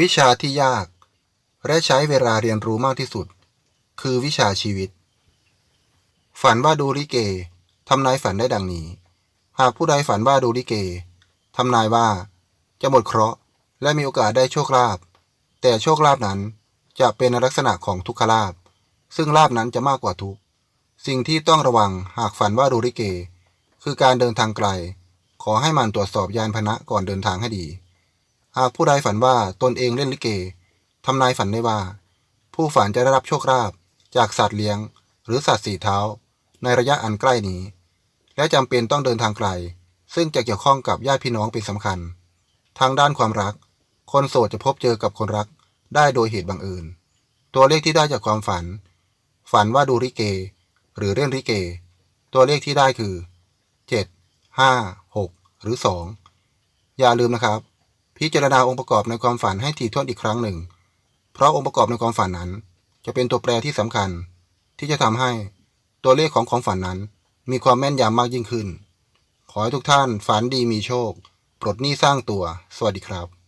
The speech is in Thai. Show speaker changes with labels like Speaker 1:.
Speaker 1: วิชาที่ยาก และใช้เวลาเรียนรู้มากที่สุด คือวิชาชีวิต ฝันว่าดูลิเกทำนายฝันได้ดังนี้ หากผู้ใดฝันว่าดูลิเกทำนายว่า จะหมดเคราะห์และมีโอกาสได้โชคลาภแต่โชคลาภนั้นจะเป็นลักษณะของทุกขลาภซึ่งลาภนั้นจะมากกว่าทุก สิ่งที่ต้องระวังหากฝันว่าดูลิเก คือการเดินทางไกล ขอให้มันตรวจสอบยานพนะก่อนเดินทางให้ดี หากผู้ใดฝันว่าตนเองเล่นลิเกทำนายฝันได้ว่า ผู้ฝันจะได้รับโชคลาภจากสัตว์เลี้ยง หรือสัตว์สี่เท้า ในระยะอันใกล้นี้ และจำเป็นต้องเดินทางไกล ซึ่งจะเกี่ยวข้องกับญาติพี่น้องเป็นสำคัญ ทางด้านความรัก คนโสดจะพบเจอกับคนรักได้โดยเหตุบังเอิญตัวเลขที่ได้จากความฝัน ฝันว่าดูลิเก หรือเล่นลิเก ตัวเลขที่ได้คือ 7 5 6 หรือ 2 อย่าลืมนะครับ พิจารณาองค์ประกอบในความฝันให้ถี่ถ้วนอีกครั้งหนึ่ง เพราะองค์ประกอบในความฝันนั้น จะเป็นตัวแปรที่สำคัญ ที่จะทำให้ตัวเลขของความฝันนั้น มีความแม่นยำมากยิ่งขึ้น ขอให้ทุกท่านฝันดีมีโชค ปลดหนี้สร้างตัว สวัสดีครับ